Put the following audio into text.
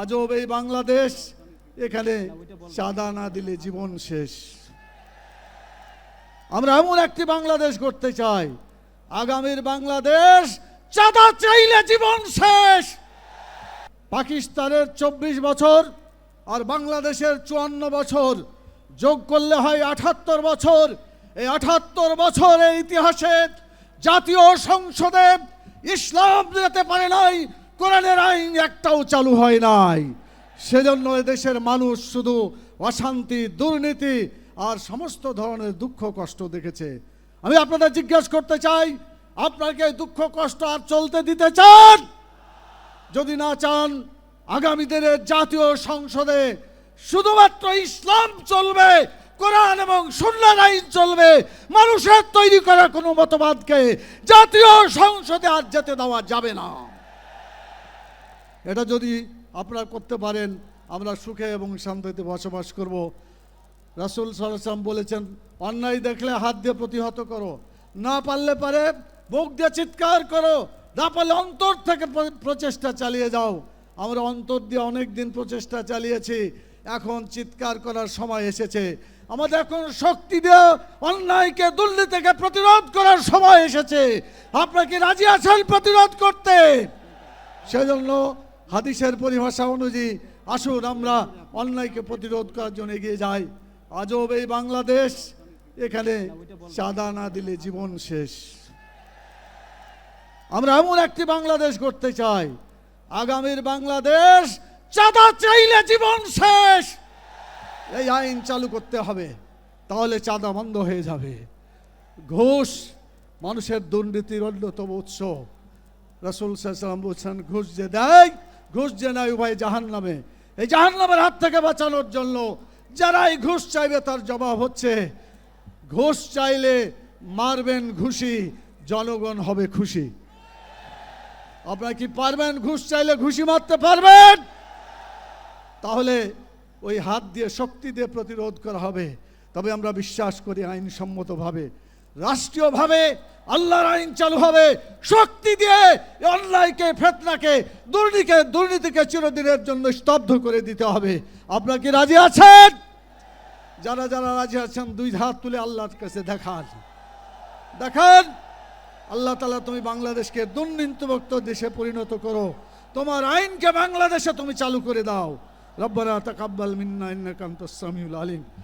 আজব এই বাংলাদেশ এখানে চাঁদা না দিলে জীবন শেষ। আমরা এমন একটি বাংলাদেশ করতে চাই, আগামীর বাংলাদেশ চাঁদা চাইলে জীবন শেষ। পাকিস্তানের চব্বিশ বছর আর বাংলাদেশের চুয়ান্ন বছর যোগ করলে হয় আঠাত্তর বছর। এই আঠাত্তর বছরের ইতিহাসে জাতীয় সংসদে ইসলাম যেতে পারে নাই কোরআনের আইন একটাও চালু হয় নাই। সেজন্য দেশের মানুষ শুধু অশান্তি, দুর্নীতি আর সমস্ত ধরনের দুঃখ, কষ্ট দেখেছে। আমি আপনাদের জিজ্ঞেস করতে চাই আপনাকে দুঃখ, কষ্ট আর চলতে দিতে চান? যদি না চান, আগামী দিনের জাতীয় সংসদে শুধুমাত্র ইসলাম চলবে, কোরআন এবং সুন্নার আইন চলবে, মানুষের তৈরি করা কোনো মতবাদকে জাতীয় সংসদে আর যেতে দেওয়া যাবে না। এটা যদি আপনারা করতে পারেন, আমরা সুখে এবং শান্তিতে বসবাস করব। রাসুল সাল্লাম বলেছেন, অন্যায় দেখলে হাত দিয়ে প্রতিহত করো, না পারলে পারে বুক দিয়ে চিৎকার করো, না পারলে অন্তর থেকে প্রচেষ্টা চালিয়ে যাও। আমরা অন্তর দিয়ে অনেক দিন প্রচেষ্টা চালিয়েছি, এখন চিৎকার করার সময় এসেছে। আমাদের এখন শক্তি দিয়ে অন্যায়কে দুর্নীতিকে প্রতিরোধ করার সময় এসেছে। আপনারা কি রাজি আছেন প্রতিরোধ করতে? সেজন্য হাদিসের পরিভাষা অনুযায়ী, আসুন আমরা অন্যায়কে প্রতিরোধ করার জন্য এগিয়ে যাই। আজব এই বাংলাদেশ, এখানে চাঁদা না দিলে জীবন শেষ। আমরা এমন একটি বাংলাদেশ করতে চাই, আগামীর বাংলাদেশ চাঁদা চাইলে জীবন শেষ। এই আইন চালু করতে হবে, তাহলে চাঁদা বন্ধ হয়ে যাবে। ঘুষ মানুষের দুর্নীতির অন্যতম উৎস। রসুল সাল্লাম বলছেন, ঘুষ যে দেয় ঘুষ যে নেয় উভয় জাহান নামে এই জাহান নামের হাত থেকে বাঁচানোর জন্য যারাই ঘুষ চাইবে, তার জবাব হচ্ছে, ঘুষ চাইলে মারবেন ঘুষি, জনগণ হবে খুশি। আপনারা কি পারবেন ঘুষ চাইলে ঘুষি মারতে? পারবেন! তাহলে ওই হাত দিয়ে শক্তি দিয়ে প্রতিরোধ করা হবে। তবে আমরা বিশ্বাস করি আইনসম্মতভাবে রাষ্ট্রীয়ভাবে আল্লাহর আইন চালু হবে, শক্তি দিয়ে অন্যায়কে, ফেতনাকে, দুর্নীতিকে দুর্নীতিকে চিরদিনের জন্য স্তব্ধ করে দিতে হবে। আপনারা কি রাজি আছেন? যারা যারা রাজি আছেন, দুই হাত তুলে আল্লাহর কাছে দেখান। দেখান, আল্লাহ তালা তুমি বাংলাদেশকে দুর্নীতিমুক্ত দেশে পরিণত করো। তোমার আইনকে বাংলাদেশে তুমি চালু করে দাও। রব্বানা তাকাব্বাল মিন্না ইন্নাকা আনতাস সামিউল আলিম।